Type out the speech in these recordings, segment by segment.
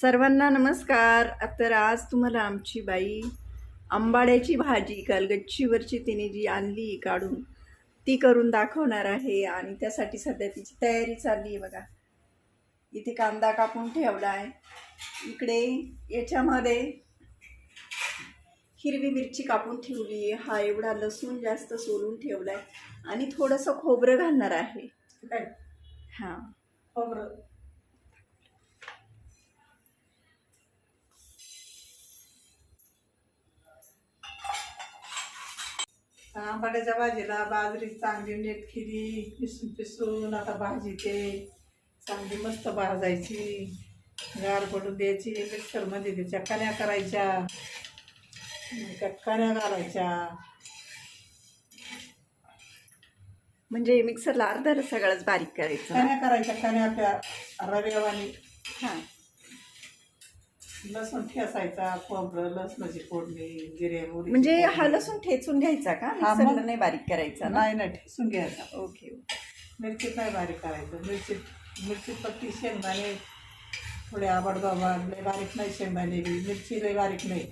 सर्वांना नमस्कार. तर आज तुम्हाला आमची बाई आंबाड्याची भाजी काल गच्चीवरची तिने जी आणली काढून ती करून दाखवणार आहे आणि त्यासाठी सध्या तिची तयारी चालली आहे बघा. इथे कांदा कापून ठेवला आहे इकडे याच्यामध्ये हिरवी मिरची कापून ठेवली आहे. हा एवढा लसूण जास्त सोलून ठेवला आहे आणि थोडंसं खोबरं घालणार आहे? हां. खोबरं. आंबाड्याच्या भाजीला बाजरी चांगली नीट केली पिसून पिसून आता भाजी ते चांगली मस्त भाजायची. गार पडून द्यायची मिक्सरमध्ये त्याच्या कण्या करायच्या. त्या कण्या घालायच्या. म्हणजे मिक्सरला अर्धा सगळंच बारीक करायचं? कण्या करायच्या कण्या त्या रव्यावानी. हां. लसूण ठेसायचा खोबरं लसणाची फोडणी जिरे म्हणजे. हा लसूण ठेचून घ्यायचा का? हा, मग. मिक्सरला नाही बारीक करायचा ना? नाही नाही ठेसून घ्यायचा. ओके मिरची नाही बारीक करायचं. मिरची मिरची पत्ती शेंगदाणे थोडे आबड लय बारीक नाही शेंगदाणे बी. मिरची लय बारीक नाही.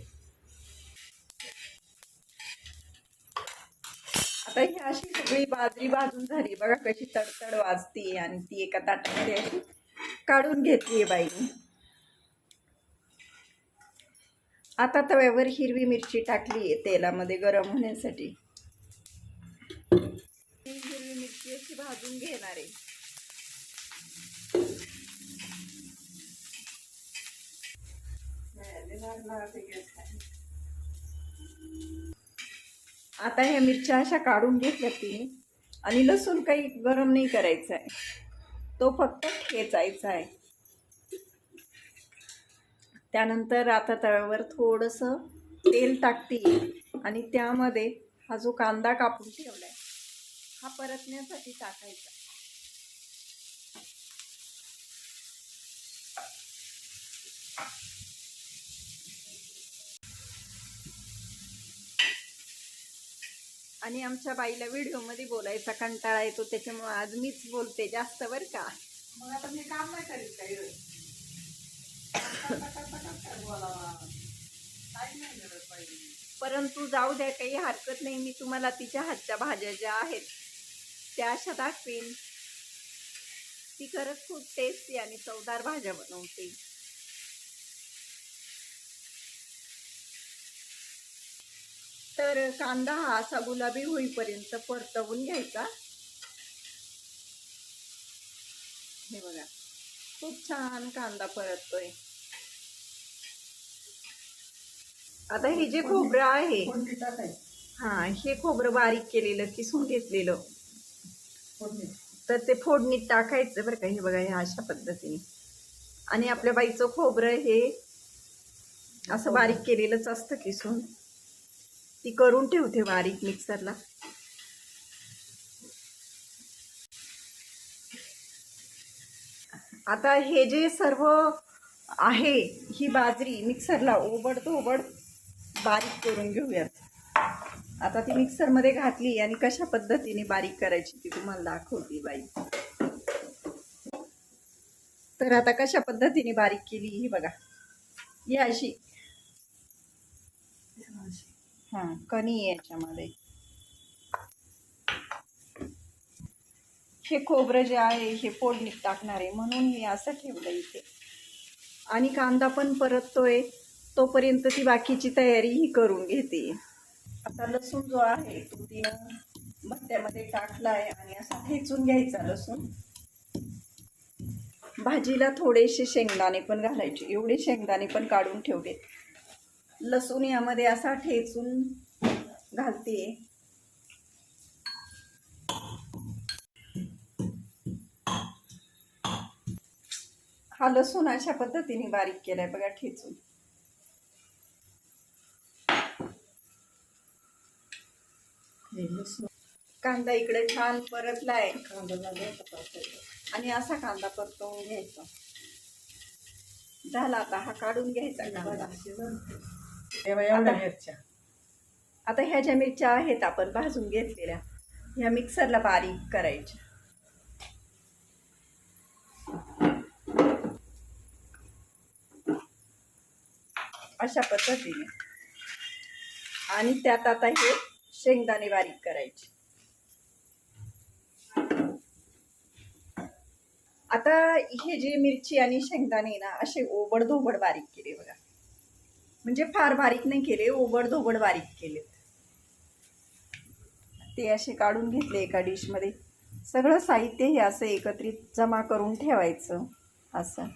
आता ही अशी सगळी बाजरी भाजून झाली. बघा कशी तडतड वाजते आणि ती एका ताटामध्ये अशी काढून घेतली बाईने आता तव्यावर हिरवी मिरची टाकली आहे तेलामध्ये गरम होण्यासाठी. ही हिरवी मिरची अशी भाजून घेणार आहे. आता ह्या मिरच्या अशा काढून घेतल्या तिने आणि लसूण काही गरम नाही करायचं आहे तो फक्त ठेचायचा आहे. त्यानंतर आता तव्यावर थोडंसं तेल टाकते आणि त्यामध्ये हा जो कांदा कापून ठेवलाय हा परतण्यासाठी टाकायचा. आणि आमच्या बाईला व्हिडिओमध्ये बोलायचा कंटाळा येतो त्याच्यामुळे आज मीच बोलते जास्त बरं का. मग आता मी काम नाही करीत काही रे. बोलावा. काही नाही करत पाहिजे परंतु जाऊ द्या काही हरकत नाही. मी तुम्हाला तिच्या हातच्या भाज्या ज्या आहेत त्या अशा दाखवेन. ती खरंच खूप टेस्टी आणि चवदार भाज्या बनवते. तर कांदा हा असा गुलाबी होईपर्यंत परतवून घ्यायचा. हे बघा खूप छान कांदा परततोय. आता हे जे खोबरं आहे हा हे खोबरं बारीक केलेलं किसून घेतलेलं. तर ते फोडणीत टाकायचं बरं का हे बघा ह्या अशा पद्धतीने. आणि आपल्या बाईचं खोबरं हे असं बारीक केलेलंच असतं किसून. ती करून ठेवते बारीक मिक्सरला. आता हे जे सर्व आहे ही बाजरी मिक्सरला ओबडतो ओबड बारीक करून घेऊयात. आता ती मिक्सरमध्ये घातली आणि कशा पद्धतीने बारीक करायची ती तुम्हाला दाखवते बाई. तर आता कशा पद्धतीने बारीक केली ही बघा. ही अशी. हां कणी आहे याच्यामध्ये. हे खोबरं जे आहे हे फोडणीत टाकणार आहे म्हणून मी असं ठेवलं इथे. आणि कांदा पण परततोय. तोपर्यंत ती बाकीची तयारी ही करून घेते. आता लसूण जो आहे तो तिनं भट्ट्यामध्ये टाकलाय आणि असा ठेचून घ्यायचा लसूण. भाजीला थोडेसे शेंगदाणे पण घालायचे. एवढे शेंगदाणे पण काढून ठेवले. लसूण यामध्ये असा ठेचून घालते. हा लसूण अशा पद्धतीने बारीक केलाय बघा ठेचून. कांदा इकडे छान परतलाय. आणि असा कांदा परतवून घ्यायचा. झाला आता हा काढून घ्यायचा कांदा. मिरच्या. आता ह्या ज्या मिरच्या आहेत आपण भाजून घेतलेल्या ह्या मिक्सरला बारीक करायच्या. अशा पद्धतीने. आणि त्यात आता हे शेंगदाणे बारीक करायचे. आता हे जे मिरची आणि शेंगदाणे ना असे ओबड धोबड बारीक केले बघा. म्हणजे फार बारीक नाही केले ओबड धोबड बारीक केलेत ते असे काढून घेतले एका डिशमध्ये. सगळं साहित्य हे असं एकत्रित जमा करून ठेवायचं असं.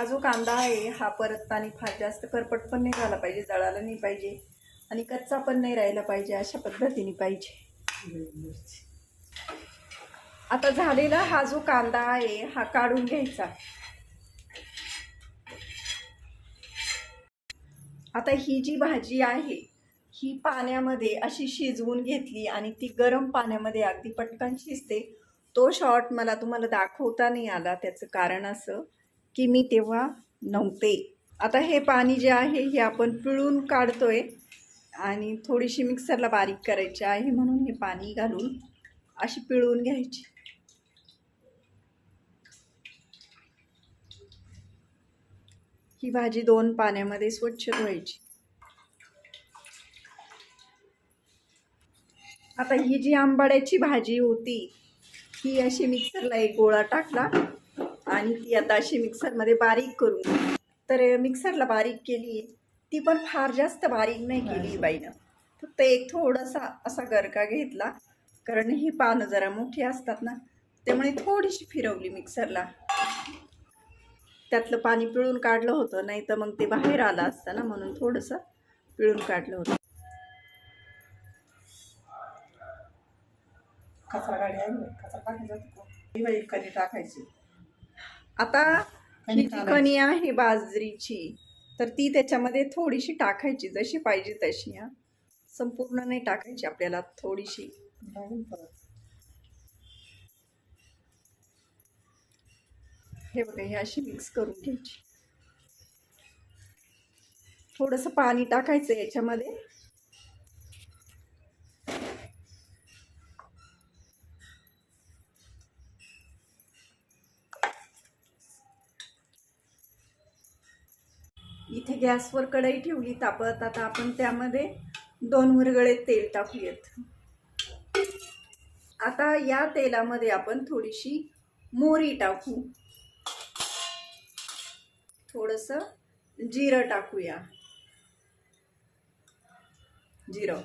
हा जो कांदा आहे हा परतताना फार जास्त करपट पण नाही झाला पाहिजे जळाला नाही पाहिजे आणि कच्चा पण नाही राहिला पाहिजे अशा पद्धतीने पाहिजे. आता झालेला हा जो कांदा आहे हा काढून घ्यायचा. आता ही जी भाजी आहे ही पाण्यामध्ये अशी शिजवून घेतली आणि ती गरम पाण्यामध्ये अगदी पटकन शिजते. तो शॉट मला तुम्हाला दाखवता नाही आला त्याचं कारण असं. की मी तेव्हा नव्हते. आता हे पाणी जे आहे हे आपण पिळून काढतोय आणि थोडीशी मिक्सरला बारीक करायची आहे म्हणून हे पाणी घालून अशी पिळून घ्यायची. ही भाजी दोन पाण्यामध्ये स्वच्छ धुवायची. आता ही जी आंबाड्याची भाजी होती ही अशी मिक्सरला एक गोळा टाकला. आणि ती आता अशी मिक्सरमध्ये बारीक करून तर मिक्सरला बारीक केली ती पण फार जास्त बारीक नाही केली बाईनं. फक्त एक थोडासा असा गरका घेतला कारण ही पानं जरा मोठी असतात ना त्यामुळे थोडीशी फिरवली मिक्सरला. त्यातलं पाणी पिळून काढलं होतं नाही तर मग ते बाहेर आलं असतं ना म्हणून थोडंसं पिळून काढलं होतं. कचरा गाडी आहे कचरा टाकायचा तिथं. ही बाई कधी टाकायची आता ही जी. कणी आहे बाजरीची तर ती त्याच्यामध्ये थोडीशी टाकायची जशी पाहिजे तशी हा संपूर्ण नाही टाकायची आपल्याला थोडीशी. हे बघा हे अशी मिक्स करून घ्यायची थोडंसं पाणी टाकायचं याच्यामध्ये इथे गॅसवर कढई ठेवली तापत आता आपण त्यामध्ये दोन मुरगळे तेल टाकूयात. आता या तेलामध्ये आपण थोडीशी मोरी टाकू. थोडंसं जिरं टाकूया. जिरं.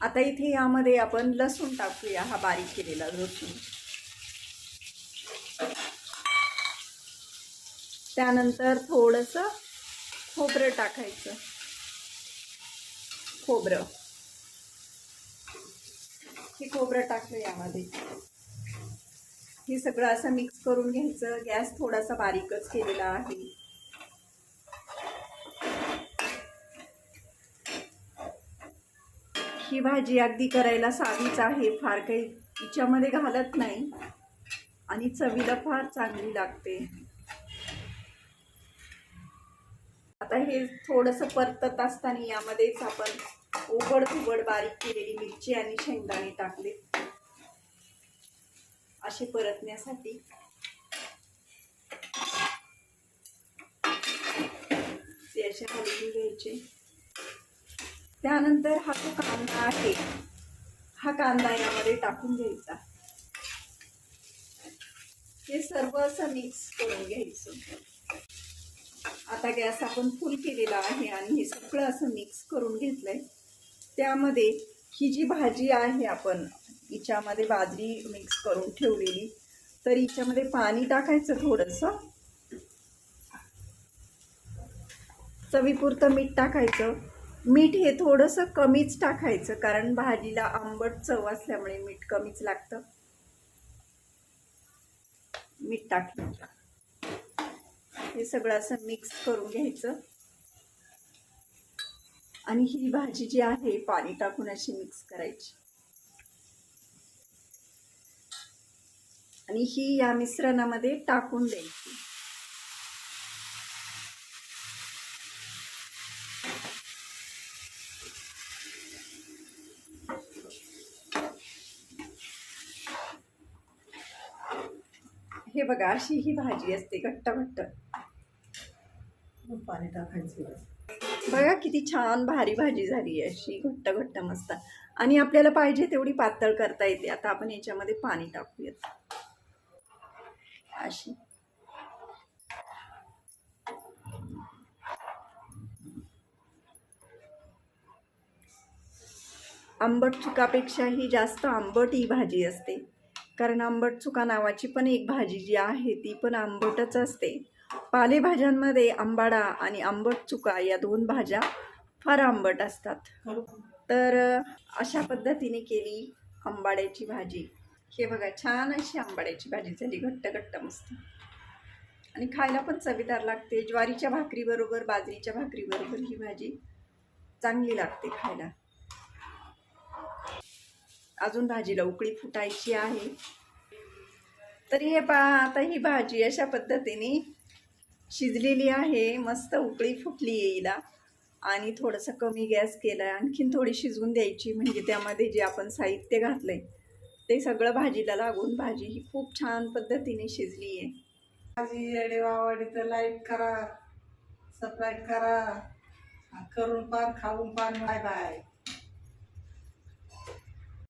आता इथे यामध्ये आपण लसूण टाकूया हा बारीक केलेला लसूण. त्यानंतर थोडंसं खोबरं टाकायचं. खोबरं. हे खोबरं टाकलं यामध्ये. हे सगळं असं मिक्स करून घ्यायचं. गॅस थोडासा बारीकच केलेला आहे. ही भाजी अगदी करायला साधीच आहे. फार काही तिच्यामध्ये घालत नाही. आणि चवीला फार चांगली लागते. आता हे थोडंसं परतत असताना यामध्येच आपण उघड उघड बारीक केलेली मिरची आणि शेंगदाणे टाकले. असे परतण्यासाठी. ते असे हलवून घ्यायचे. त्यानंतर हा जो कांदा आहे हा कांदा यामध्ये टाकून घ्यायचा. हे सर्व असं मिक्स करून घ्यायचं. आता गॅस आपण फुल केलेला आहे आणि हे सगळं असं मिक्स करून घेतलंय. त्यामध्ये ही जी भाजी आहे आपण हिच्यामध्ये बाजरी मिक्स करून ठेवलेली. तर हिच्यामध्ये पाणी टाकायचं थोडंसं. चवीपुरतं मीठ टाकायचं. मीठ हे थोडंसं कमीच टाकायचं कारण भाजीला आंबट चव असल्यामुळे मीठ कमीच लागतं. मीठ टाकलं. हे सगळं असं मिक्स करून घ्यायचं. आणि ही भाजी जी आहे पाणी टाकून अशी मिक्स करायची. आणि ही या मिश्रणामध्ये टाकून द्यायची. हे बघा अशी ही भाजी असते घट्ट घट्ट पाणी टाकायचं बघा किती छान भारी भाजी झाली आहे अशी घट्ट घट्ट मस्त. आणि आपल्याला पाहिजे तेवढी पातळ करता येते. आता आपण याच्यामध्ये पाणी टाकूयात. अशी. आंबट चुकापेक्षाही जास्त आंबट ही भाजी असते. कारण आंबट चुका नावाची पण एक भाजी जी आहे ती पण आंबटच असते. पालेभाज्यांमध्ये आंबाडा आणि आंबट चुका या दोन भाज्या फार आंबट असतात. तर अशा पद्धतीने केली आंबाड्याची भाजी. हे बघा छान अशी आंबाड्याची भाजी झाली घट्ट घट्ट मस्त. आणि खायला पण चवीदार लागते. ज्वारीच्या भाकरीबरोबर बाजरीच्या भाकरीबरोबर ही भाजी चांगली लागते खायला. अजून भाजीला उकळी फुटायची आहे. तरी हे पा आता ही भाजी अशा पद्धतीने शिजलेली आहे मस्त उकळी फुटली येईला आणि थोडंसं कमी गॅस केला आणखीन थोडी शिजवून द्यायची म्हणजे त्यामध्ये जे आपण साहित्य घातलंय ते सगळं भाजीला लागून भाजी ही खूप छान पद्धतीने शिजली आहे. भाजी येडे वावडी तर लाईक करा सबस्क्राईब करा करून पान खाऊन पान बाय बाय